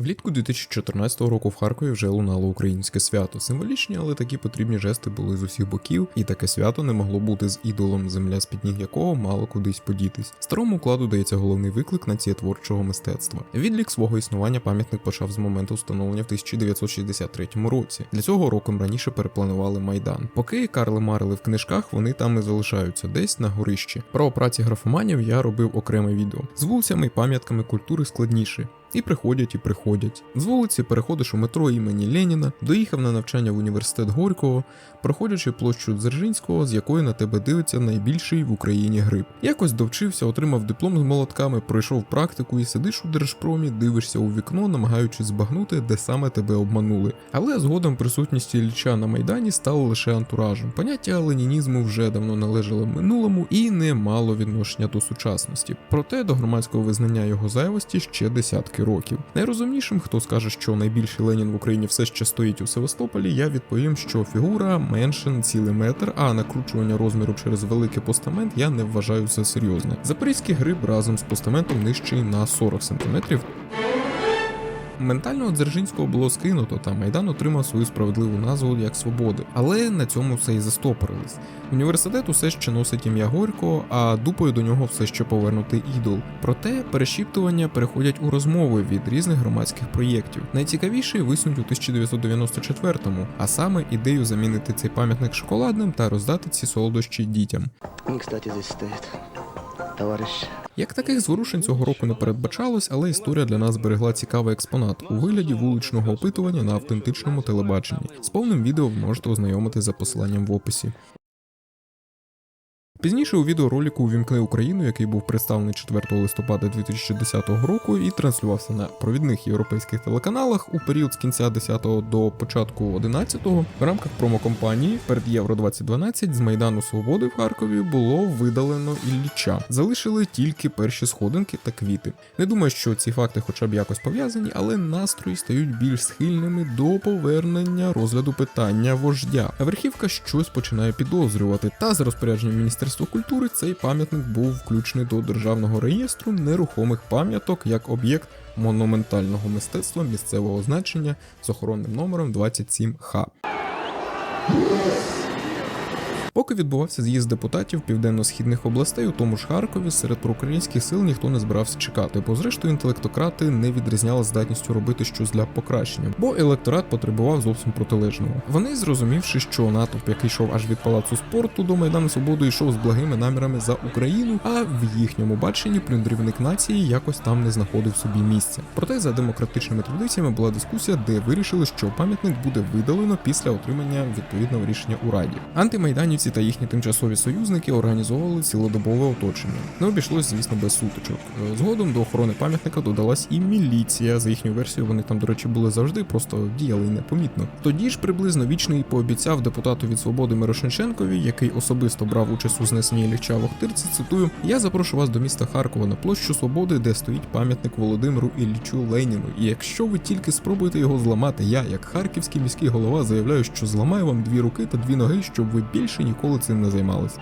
Влітку 2014 року в Харкові вже лунало українське свято. Символічні, але такі потрібні жести були з усіх боків, і таке свято не могло бути з ідолом, земля з під ніг якого мало кудись подітись. Старому укладу дається головний виклик нація творчого мистецтва. Відлік свого існування пам'ятник почав з моменту встановлення в 1963 році. Для цього роком раніше перепланували майдан. Поки Карли марили в книжках, вони там і залишаються десь на горищі. Про праці графоманів я робив окреме відео. З вулицями і пам'ятками культури складніше. І приходять, і приходять. З вулиці переходиш у метро імені Леніна, доїхав на навчання в університет Горького, проходячи площу Дзержинського, з якої на тебе дивиться найбільший в Україні гриб. Якось довчився, отримав диплом з молотками, пройшов практику і сидиш у держпромі, дивишся у вікно, намагаючись збагнути, де саме тебе обманули. Але згодом присутність Ілліча на майдані стало лише антуражем. Поняття ленінізму вже давно належало минулому і не мало відношення до сучасності. Проте до громадського визнання його зайвості ще десятки років. Найрозумнішим, хто скаже, що найбільший Ленін в Україні все ще стоїть у Севастополі, я відповім, що фігура менше цілий метр, а накручування розміру через великий постамент я не вважаю за серйозне. Запорізький гриб разом з постаментом нижчий на 40 см, Ментального Дзержинського було скинуто, та майдан отримав свою справедливу назву як свободи. Але на цьому все і застопорились. Університет усе ще носить ім'я Горького, а дупою до нього все ще повернутий ідол. Проте перешіптування переходять у розмови від різних громадських проєктів. Найцікавіший висунуть у 1994-му, а саме ідею замінити цей пам'ятник шоколадним та роздати ці солодощі дітям. Кстати, здесь стоит. Товарищ. Як таких зворушень цього року не передбачалось, але історія для нас зберегла цікавий експонат у вигляді вуличного опитування на автентичному телебаченні. З повним відео ви можете ознайомити за посиланням в описі. Пізніше у відеоролику «Увімкни Україну, який був представлений 4 листопада 2010 року і транслювався на провідних європейських телеканалах у період з кінця 10-го до початку 11-го, в рамках промокомпанії перед Євро 2012 з Майдану Свободи в Харкові було видалено Ілліча. Залишили тільки перші сходинки та квіти. Не думаю, що ці факти хоча б якось пов'язані, але настрої стають більш схильними до повернення розгляду питання вождя. А Верхівка щось починає підозрювати, та за розпорядженням Міністерства культури цей пам'ятник був включений до державного реєстру нерухомих пам'яток як об'єкт монументального мистецтва місцевого значення з охоронним номером 27Х. Поки відбувався з'їзд депутатів південно-східних областей, у тому ж Харкові, серед проукраїнських сил ніхто не збирався чекати, бо зрештою інтелектократи не відрізняли здатністю робити щось для покращення, бо електорат потребував зовсім протилежного. Вони, зрозумівши, що натовп, який йшов аж від палацу спорту до Майдану Свободи, йшов з благими намірами за Україну, а в їхньому баченні плюндрівник нації якось там не знаходив собі місця. Проте за демократичними традиціями була дискусія, де вирішили, що пам'ятник буде видалено після отримання відповідного рішення у раді. Антимайданівці та їхні тимчасові союзники організовували цілодобове оточення. Не обійшлось, звісно, без сутичок. Е, Згодом до охорони пам'ятника додалась і міліція. За їхньою версією, вони там, до речі, були завжди, просто діяли непомітно. Тоді ж приблизно вічний пообіцяв депутату від свободи Мирошниченкові, який особисто брав участь у знесенні Ілліча в цитую: Я запрошу вас до міста Харкова на площу Свободи, де стоїть пам'ятник Володимиру Іллічу Леніну. І якщо ви тільки спробуєте його зламати, я, як харківський міський голова, заявляю, що зламаю вам дві руки та дві ноги, щоб ви більше ніколи цим не займались.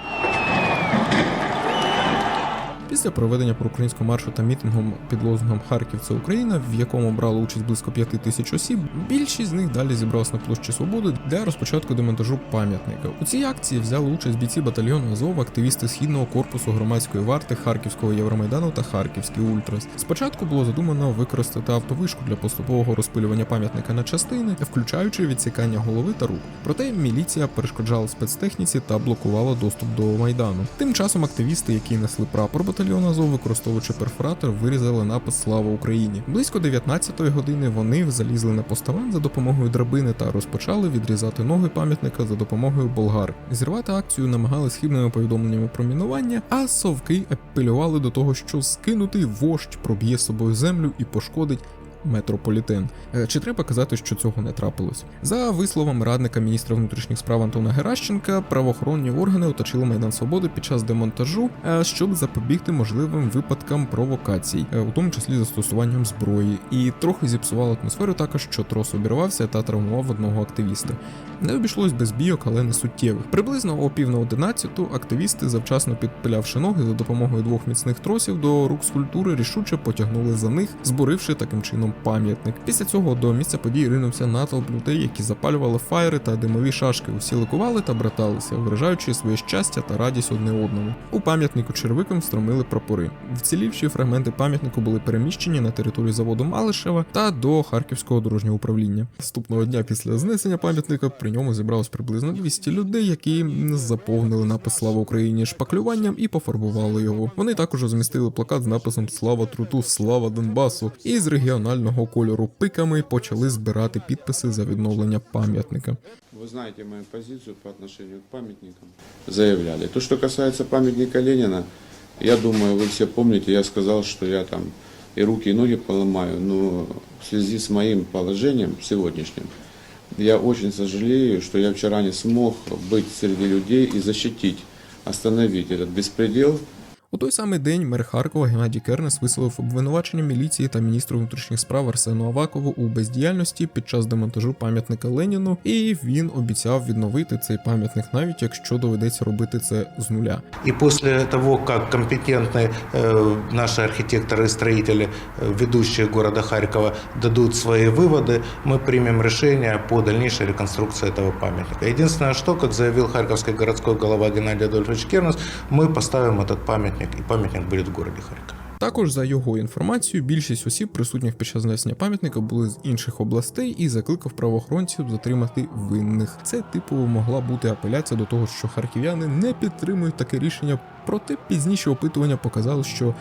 Після проведення проукраїнського маршу та мітингом під лозунгом Харків це Україна, в якому брало участь близько п'яти тисяч осіб, більшість з них далі зібралась на площі Свободи для розпочатку демонтажу пам'ятника. У цій акції взяли участь бійці батальйону Азов, активісти східного корпусу громадської варти Харківського Євромайдану та Харківський Ультрас. Спочатку було задумано використати автовишку для поступового розпилювання пам'ятника на частини, включаючи відсікання голови та рук. Проте міліція перешкоджала спецтехніці та блокувала доступ до майдану. Тим часом активісти, які несли прапор батальйону Азов, використовуючи перфоратор, вирізали напис Слава Україні. Близько 19-ї години вони залізли на поставан за допомогою драбини та розпочали відрізати ноги пам'ятника за допомогою болгар. Зірвати акцію намагались хибними повідомленнями про мінування, а совки апелювали до того, що скинутий вождь проб'є собою землю і пошкодить метрополітен. Е, Чи треба казати, що цього не трапилось? За висловами радника міністра внутрішніх справ Антона Геращенка, правоохоронні органи оточили Майдан Свободи під час демонтажу, е, щоб запобігти можливим випадкам провокацій, е, у тому числі застосуванням зброї, і трохи зіпсувало атмосферу також, що трос обірвався та травмував одного активіста. Не обійшлось без бійок, але не суттєвих. Приблизно о пів на одинадцяту активісти, завчасно підпилявши ноги за допомогою двох міцних тросів до рук скульптури, рішуче потягнули за них, збуривши таким чином Леніну пам'ятник. Після цього до місця подій ринувся натовп людей, які запалювали фаєри та димові шашки. Усі ликували та браталися, виражаючи своє щастя та радість одне одному. У пам'ятнику червикам встромили прапори. Вцілівші фрагменти пам'ятнику були переміщені на територію заводу Малишева та до Харківського дорожнього управління. Наступного дня після знесення пам'ятника при ньому зібралось приблизно 200 людей, які заповнили напис Слава Україні шпаклюванням і пофарбували його. Вони також розмістили плакат з написом Слава Труту, Слава Донбасу і з регіонального кольору пиками почали збирати підписи за відновлення пам'ятника. Вы знаете мою позицию по отношению к памятникам. Заявляли. То, что касается памятника Ленина, я думаю, вы все помните, я сказал, что я там и руки, и ноги поломаю, но в связи с моим положением сегодняшним, я очень сожалею, что я вчера не смог быть среди людей и защитить, остановить этот беспредел, У той самий день мер Харкова Геннадій Кернес висловив обвинувачення міліції та міністру внутрішніх справ Арсену Авакову у бездіяльності під час демонтажу пам'ятника Леніну, і він обіцяв відновити цей пам'ятник, навіть якщо доведеться робити це з нуля. И после того, как компетентные э, наши архитекторы и строители, э, ведущие города Харькова, дадут свои выводы, мы примем решение по дальнейшей реконструкции этого памятника. Единственное, что, как заявил харьковский городской голова Геннадий Адольфович Кернес, мы поставим этот памятник, и памятник будет в городе Харьков. Також за його інформацією, більшість осіб, присутніх під час знесення пам'ятника, були з інших областей і закликав правоохоронців затримати винних. Це типу могла бути апеляція до того, що харків'яни не підтримують таке рішення. Проте пізніше опитування показало, що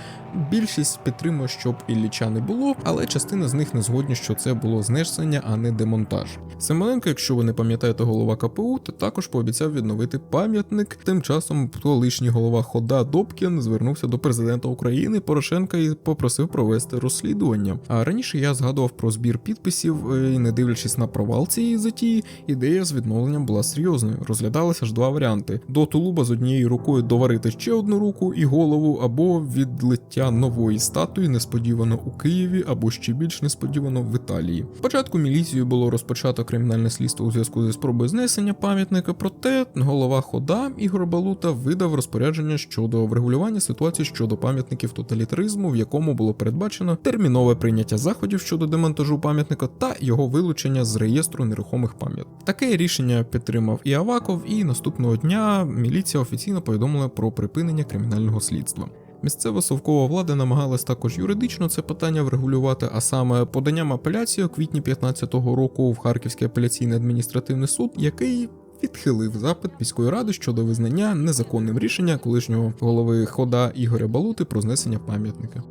більшість підтримує, щоб Ілліча не було, але частина з них не згодні, що це було знесення, а не демонтаж. Семененко, якщо ви не пам'ятаєте голова КПУ, то також пообіцяв відновити пам'ятник. Тим часом колишній голова Хода Добкін звернувся до президента України Порошенка і попросив провести розслідування. А раніше я згадував про збір підписів, е, і не дивлячись на провал цієї затії, ідея з відновленням була серйозною. Розглядалися ж два варіанти: до тулуба з однією рукою доварити ще одну руку і голову, або відлиття нової статуї несподівано у Києві, або ще більш несподівано в Італії. Спочатку міліцією було розпочато кримінальне слідство у зв'язку зі спробою знесення пам'ятника, проте голова хода Ігор Балута видав розпорядження щодо врегулювання ситуації щодо пам'ятників тоталітаризму, в якому було передбачено термінове прийняття заходів щодо демонтажу пам'ятника та його вилучення з реєстру нерухомих пам'яток. Таке рішення підтримав і Аваков, і наступного дня міліція офіційно повідомила про припинення кримінального слідства. Місцева совкова влада намагалась також юридично це питання врегулювати, а саме поданням апеляції у квітні 15-го року в Харківський апеляційний адміністративний суд, який відхилив запит міської ради щодо визнання незаконним рішення колишнього голови хода Ігоря Балути про знесення пам'ятника.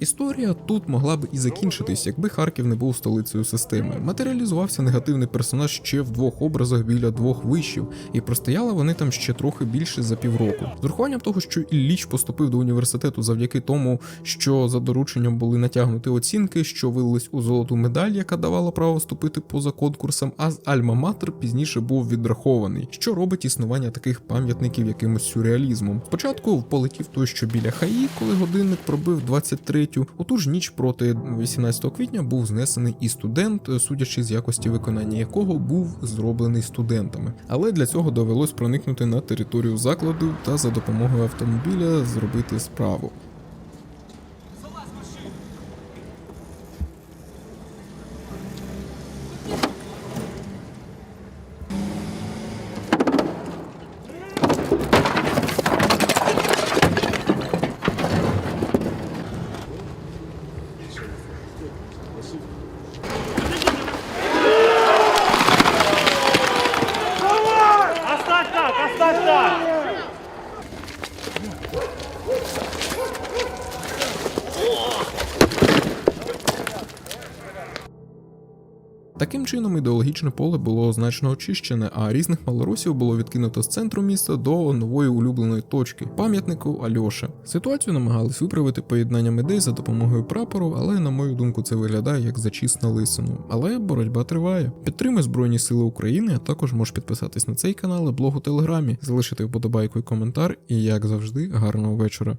Історія тут могла б і закінчитись, якби Харків не був столицею системи. Матеріалізувався негативний персонаж ще в двох образах біля двох вишів, і простояли вони там ще трохи більше за півроку. З урахуванням того, що Ілліч поступив до університету завдяки тому, що за дорученням були натягнуті оцінки, що вилились у золоту медаль, яка давала право вступити поза конкурсом, а з Альма-Матер пізніше був відрахований, що робить існування таких пам'ятників якимось сюрреалізмом. Спочатку полетів той, що біля Хаї, коли годинник пробив 23 У ту ж ніч проти 18 квітня був знесений і студент, судячи з якості виконання якого був зроблений студентами. Але для цього довелось проникнути на територію закладу та за допомогою автомобіля зробити справу. Таким чином, ідеологічне поле було значно очищене, а різних малорусів було відкинуто з центру міста до нової улюбленої точки пам'ятнику Альоше. Ситуацію намагались виправити поєднанням ідей за допомогою прапору, але на мою думку, це виглядає як зачіс на лисину. Але боротьба триває. Підтримай Збройні Сили України, а також можеш підписатись на цей канал і блог у Телеграмі, залишити вподобайку і коментар. І як завжди, гарного вечора.